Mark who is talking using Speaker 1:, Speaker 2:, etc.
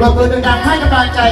Speaker 1: เรามือดังๆให้กำลังใจ